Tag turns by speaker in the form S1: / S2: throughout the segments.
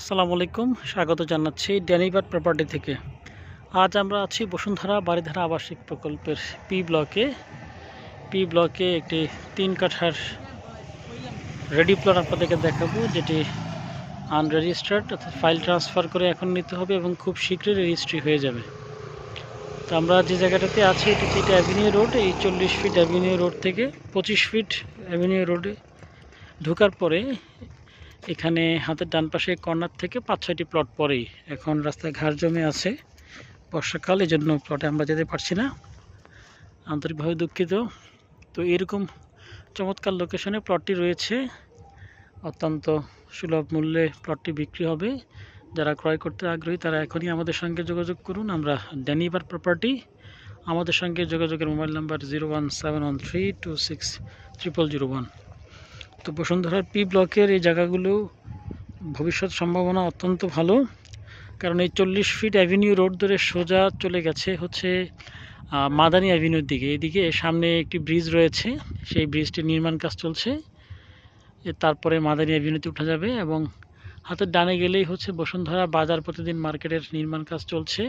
S1: আসসালামু আলাইকুম, স্বাগত জানাচ্ছি ড্যানিবার্ড প্রপার্টি থেকে। আজ আমরা আছি বসুন্ধরা বাড়িধারা আবাসিক প্রকল্পের পি ব্লকে পি ব্লকে একটি তিন কাঠার রেডি প্লট আপনাদেরকে দেখাবো, যেটি আনরেজিস্টার্ড অর্থাৎ ফাইল ট্রান্সফার করে এখন নিতে হবে এবং খুব শীঘ্রই রেজিস্ট্রি হয়ে যাবে। তো আমরা যে জায়গাটাতে আছি, এটি হচ্ছে অ্যাভিনিউ রোড এই চল্লিশ ফিট অ্যাভিনিউ রোড থেকে পঁচিশ ফিট অ্যাভিনিউ রোডে ঢোকার পরে এখানে হাতের ডান পাশে কর্নার থেকে পাঁচ, ছয়টি প্লট পরেই এখন রাস্তায় ঘাস জমে আছে। বর্ষাকাল এই জন্য প্লটে আমরা যেতে পারছি না। আন্তরিকভাবে দুঃখিত। তো এরকম চমৎকার লোকেশনে প্লটটি রয়েছে। অত্যন্ত সুলভ মূল্যে প্লটটি বিক্রি হবে। যারা ক্রয় করতে আগ্রহী, তারা এখনই আমাদের সঙ্গে যোগাযোগ করুন। আমরা ড্যানিবার প্রপার্টি আমাদের সঙ্গে যোগাযোগের mobile number zero one seven one three two six triple zero one তো বসুন্ধরার পি ব্লকের এই জায়গাগুলো ভবিষ্যৎ সম্ভাবনা অত্যন্ত ভালো। কারণ এই চল্লিশ ফিট অ্যাভিনিউ রোড ধরে সোজা চলে গেছে হচ্ছে মাদানী অ্যাভিনিউর দিকে। এদিকে সামনে একটি ব্রিজ রয়েছে, সেই ব্রিজটির নির্মাণ কাজ চলছে। তারপরে মাদানী অ্যাভিনিউতে উঠা যাবে এবং হাতের ডানে গেলেই হচ্ছে বসুন্ধরা বাজার প্রতিদিন মার্কেটের নির্মাণ কাজ চলছে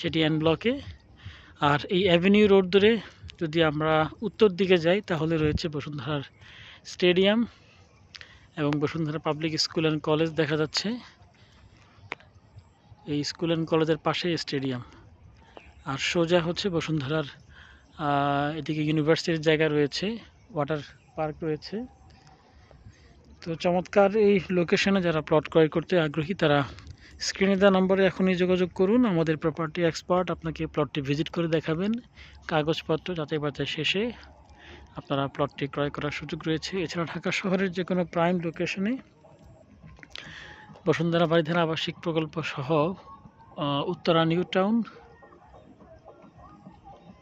S1: সেটি এন ব্লকে। আর এই অ্যাভিনিউ রোড ধরে যদি আমরা উত্তর দিকে যাই, তাহলে রয়েছে বসুন্ধরার স্টেডিয়াম এবং Bashundhara public school and college দেখা যাচ্ছে। এই স্কুল অ্যান্ড কলেজের পাশেই স্টেডিয়াম। আর সোজা হচ্ছে বসুন্ধরার এদিকে ইউনিভার্সিটির জায়গা রয়েছে, ওয়াটার পার্ক রয়েছে। তো চমৎকার এই লোকেশনে যারা প্লট ক্রয় করতে আগ্রহী, তারা স্ক্রিনে দেওয়া নম্বরে এখনই যোগাযোগ করুন। আমাদের প্রপার্টি এক্সপার্ট আপনাকে প্লটটি ভিজিট করে দেখাবেন। কাগজপত্র যাচাই বাছাই শেষে আপনারা প্লটটি ক্রয় করার সুযোগ রয়েছে। এছাড়া ঢাকা শহরের যে কোনো প্রাইম লোকেশনে বসুন্ধরা বাড়িধারা আবাসিক প্রকল্প সহ Uttara new town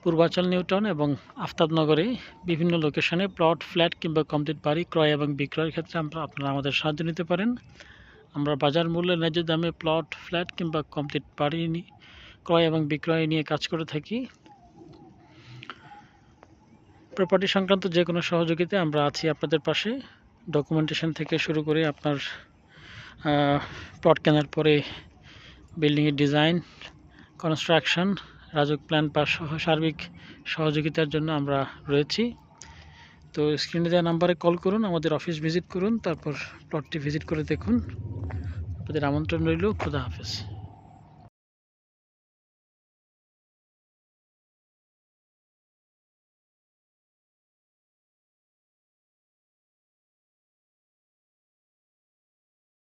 S1: Purbachal new town এবং আফতাবনগরে বিভিন্ন লোকেশনে প্লট ফ্ল্যাট কিংবা কমপ্লিট বাড়ি ক্রয় এবং বিক্রয়ের ক্ষেত্রে আমরা আপনারা আমাদের সাহায্য নিতে পারেন। আমরা বাজার মূল্যে ন্যায্য দামে প্লট ফ্ল্যাট কিংবা কমপ্লিট বাড়ি ক্রয় এবং বিক্রয় নিয়ে কাজ করে থাকি। প্রপার্টি সংক্রান্ত যে কোনো সহযোগিতা আমরা আছি আপনাদের পাশে। ডকুমেন্টেশন থেকে শুরু করে আপনার প্লট কেনার পরে বিল্ডিংয়ের design construction RAJUK plan pass সহ সার্বিক সহযোগিতার জন্য আমরা রয়েছি। তো স্ক্রিনে দেওয়া নাম্বারে কল করুন, আমাদের অফিস ভিজিট করুন, তারপর প্লটটি ভিজিট করে দেখুন। আপনাদের আমন্ত্রণ রইল, খুদা হাফেজ।